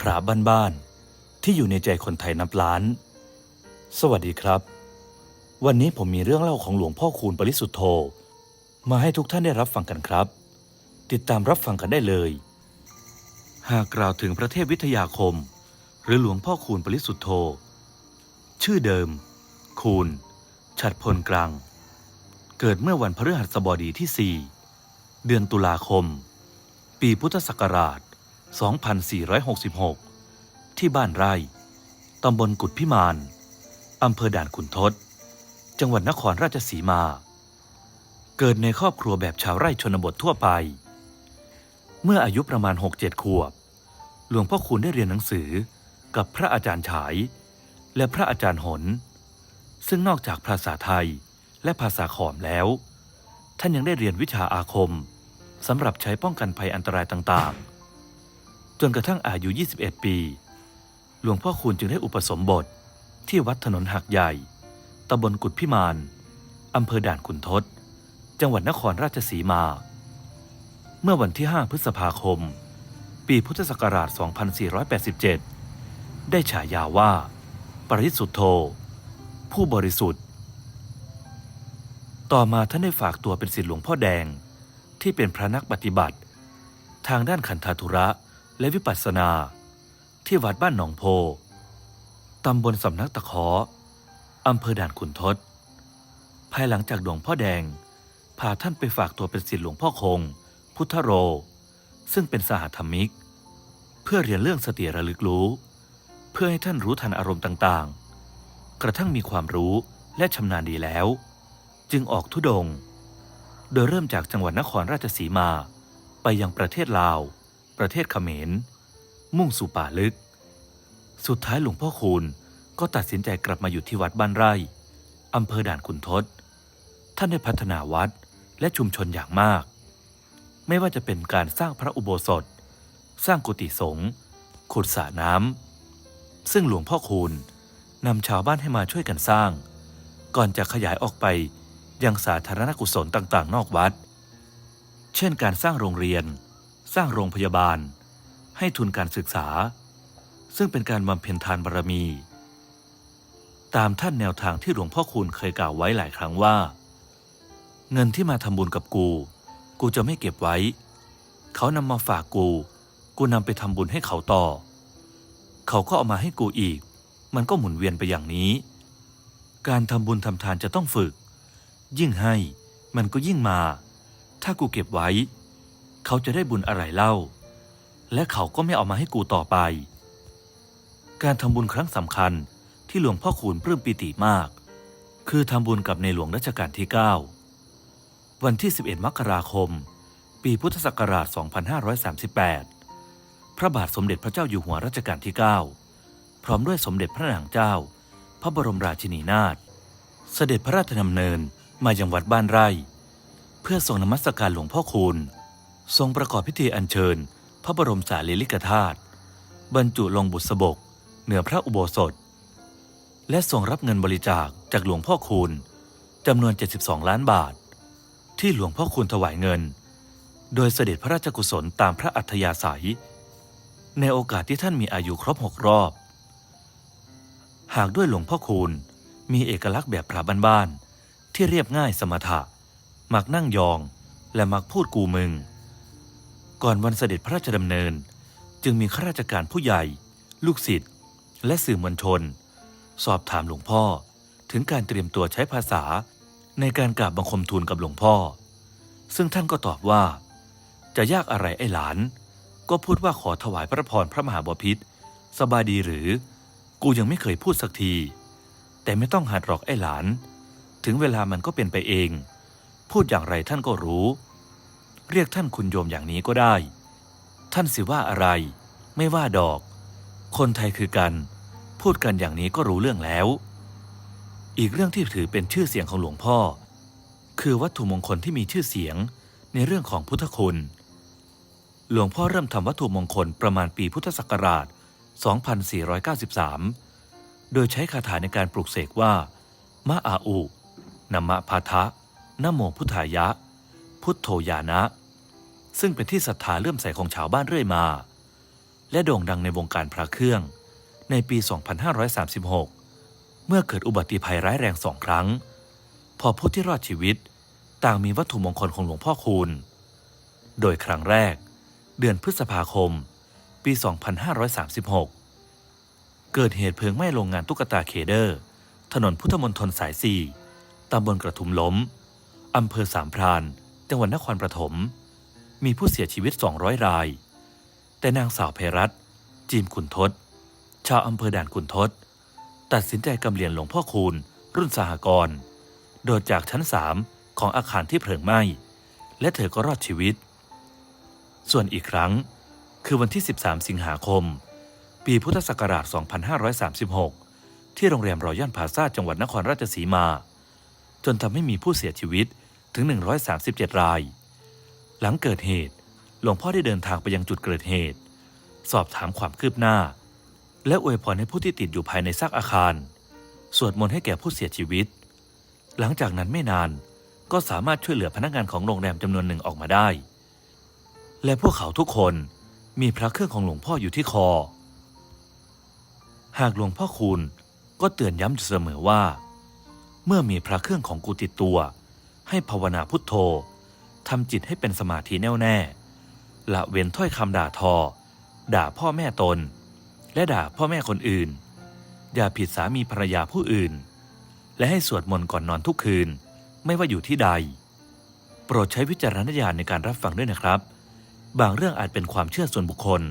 พระบ้านๆที่อยู่ในใจคนไทยนับล้าน สวัสดีครับ วันนี้ผมมีเรื่องเล่าของหลวงพ่อคูณปริสุทธโธ มาให้ทุกท่านได้รับฟังกันครับ ติดตามรับฟังกันได้เลย หากกล่าวถึงพระเทพวิทยาคม หรือหลวงพ่อคูณปริสุทธโธ ชื่อเดิม คูณฉัดพลกลาง เกิดเมื่อวันพฤหัสบดีที่ 4 เดือนตุลาคม ปีพุทธศักราช 2466 ที่บ้านไร่ ตำบลกุดพิมาน อำเภอด่านขุนทด จังหวัดนครราชสีมา เกิดในครอบครัวแบบชาวไร่ชนบททั่วไป เมื่ออายุประมาณ 6-7 ขวบ หลวงพ่อคูณได้เรียนหนังสือกับพระอาจารย์ฉาย และพระอาจารย์หน ซึ่งนอกจากภาษาไทยและภาษาขอมแล้ว ท่านยังได้เรียนวิชาอาคมสำหรับใช้ป้องกันภัยอันตรายต่างๆ จนกระทั่งอายุ 21 ปี หลวงพ่อคูณจึงได้อุปสมบทที่วัดถนนหักใหญ่ ตำบลกุดพิมาน อำเภอด่านขุนทดจังหวัดนครราชสีมา เมื่อวันที่ 5 พฤษภาคม ปีพุทธศักราช 2487 ได้ฉายาว่า ปริสุทธโธ ผู้บริสุทธิ์ ต่อมาท่านได้ฝากตัวเป็นศิษย์หลวงพ่อแดงที่เป็นพระนักปฏิบัติ ทางด้านขันธาธุระ และวิปัสสนา ที่วัดบ้านหนองโพ ตำบลสำนักตะเคออำเภอด่านขุนทด ภายหลังจากหลวงพ่อแดง พาท่านไปฝากตัวเป็นศิษย์หลวงพ่อคง พุทธโร ซึ่งเป็นสหธรรมิก เพื่อเรียนเรื่องสติระลึกรู้ เพื่อให้ท่านรู้ทันอารมณ์ต่างๆ กระทั่งมีความรู้และชำนาญดีแล้ว จึงออกทุดง โดยเริ่มจากจังหวัดนครราชสีมา ไปยังประเทศลาว ประเทศเขมร มุ่งสู่ป่าลึก สุดท้ายหลวงพ่อคูณก็ตัดสินใจกลับมาอยู่ที่วัดบ้านไร่อำเภอด่านขุนทด ท่านได้พัฒนาวัดและชุมชนอย่างมาก ไม่ว่าจะเป็นการสร้างพระอุโบสถ สร้างกุฏิสงฆ์ขุดสระน้ำซึ่งหลวงพ่อคูณนำชาวบ้านให้มาช่วยกันสร้าง ก่อนจะขยายออกไปยังสาธารณกุศลต่างๆ นอกวัด เช่นการสร้างโรงเรียน สร้างโรงพยาบาล ให้ทุนการศึกษา ซึ่งเป็นการบำเพ็ญทานบารมี ตามท่านแนวทางที่หลวงพ่อคูณเคยกล่าวไว้หลายครั้งว่า เงินที่มาทำบุญกับกู กูจะไม่เก็บไว้ เขานำมาฝากกู กูนำไปทำบุญให้เขาต่อ เขาก็เอามาให้กูอีก มันก็หมุนเวียนไปอย่างนี้ การทำบุญทำทานจะต้องฝึก ยิ่งให้มันก็ยิ่งมา ถ้ากูเก็บไว้ เขาจะได้บุญอะไรเล่า และเขาก็ไม่เอามาให้กูต่อไป การทำบุญครั้งสำคัญที่หลวงพ่อคูณปลื้มปิติมาก คือทำบุญกับในหลวงรัชกาลที่ 9 วันที่ 11 มกราคม ปีพุทธศักราช 2538 พระบาทสมเด็จพระเจ้าอยู่หัวรัชกาลที่ 9 พร้อมด้วยสมเด็จพระนางเจ้า พระบรมราชินีนาถเสด็จพระราชดำเนินมายังวัดบ้านไร่ เพื่อทรงนมัสการหลวงพ่อคูณ ทรงประกอบพิธีอัญเชิญ พระบรมสารีริกธาตุบรรจุลงบุษบก เหนือพระอุโบสถ และทรงรับเงินบริจาคจากหลวงพ่อคูณจำนวน 72 ล้านบาท ที่หลวงพ่อคูณถวายเงิน โดยเสด็จพระราชกุศลตามพระอัธยาศัย ในโอกาสที่ท่านมีอายุครบหกรอบ หากด้วยหลวงพ่อคูณมีเอกลักษณ์แบบพระบ้านๆที่เรียบง่ายสมถะ มักนั่งยองและมักพูดกูมึง ก่อนวันเสด็จพระราชดำเนิน จึงมีข้าราชการผู้ใหญ่ ลูกศิษย์และสื่อมวลชน สอบถามหลวงพ่อถึงการเตรียมตัวใช้ภาษาในการกราบบังคมทูลกับหลวงพ่อ ซึ่งท่านก็ตอบว่า จะยากอะไรไอ้หลาน ก็พูดว่าขอถวายพระพรพระมหาบพิตรสบายดีหรือ กูยังไม่เคยพูดสักที แต่ไม่ต้องหัดหรอกไอ้หลาน ถึงเวลามันก็เป็นไปเอง พูดอย่างไรท่านก็รู้ เรียกท่านคุณโยมอย่างนี้ก็ได้ ท่านสิว่าอะไร ไม่ว่าดอก คนไทยคือกัน พูดกันอย่างนี้ก็รู้เรื่องแล้ว อีกเรื่องที่ถือเป็นชื่อเสียงของหลวงพ่อ คือวัตถุมงคลที่มีชื่อเสียงในเรื่องของพุทธคุณ หลวงพ่อเริ่มทำวัตถุมงคลประมาณปีพุทธศักราช 2493 โดยใช้คาถาในการปลุกเสกว่ามะอาอุนัมมะพาทะนะโมพุทธายะ พุทโธยานะ ซึ่งเป็นที่ศรัทธาเลื่อมใสของชาวบ้านเรื่อยมา และโด่งดังในวงการพระเครื่อง ในปี 2536 เมื่อเกิดอุบัติภัยร้ายแรงสองครั้ง พอผู้ที่รอดชีวิตต่างมีวัตถุมงคลของหลวงพ่อคูณ โดยครั้งแรก เดือนพฤษภาคม ปี 2536 เกิดเหตุเพลิงไหม้โรงงานตุ๊กตาเคเดอร์ ถนนพุทธมณฑลสายสี่ตำบลกระทุมล้มอำเภอสามพราน จังหวัดนครปฐม มีผู้เสียชีวิต 200 ราย แต่นางสาวเพรัตจีมขุนทศ ชาวอำเภอด่านขุนทศ ตัดสินใจกำเลียนหลวงพ่อคูณ รุ่นสหกรณ์โดดจากชั้นสามของอาคารที่เพลิงไหม้ และเธอก็รอดชีวิต ส่วนอีกครั้งคือวันที่ 13 สิงหาคม ปีพุทธศักราช 2536 ที่โรงแรมรอยัลพาซาจังหวัดนครราชสีมา จนทำให้มีผู้เสียชีวิตถึง 137 ราย หลังเกิดเหตุ หลวงพ่อได้เดินทางไปยังจุดเกิดเหตุ สอบถามความคืบหน้า และอวยพรให้ผู้ที่ติดอยู่ภายในซากอาคาร สวดมนต์ให้แก่ผู้เสียชีวิต หลังจากนั้นไม่นานก็สามารถช่วยเหลือพนักงานของโรงแรมจำนวนหนึ่งออกมาได้ และพวกเขาทุกคนมีพระเครื่องของหลวงพ่ออยู่ที่คอ หากหลวงพ่อคูณก็เตือนย้ำอยู่เสมอว่า เมื่อมีพระเครื่องของกูติดตัว ให้ภาวนาพุทโธ ทำจิตให้เป็นสมาธิแน่วแน่ ละเว้นถ้อยคำด่าทอ ด่าพ่อแม่ตน และด่าพ่อแม่คนอื่น อย่าผิดสามีภรรยาผู้อื่น และให้สวดมนต์ก่อนนอนทุกคืน ไม่ว่าอยู่ที่ใด โปรดใช้วิจารณญาณในการรับฟังด้วยนะครับ บางเรื่องอาจเป็นความเชื่อส่วนบุคคล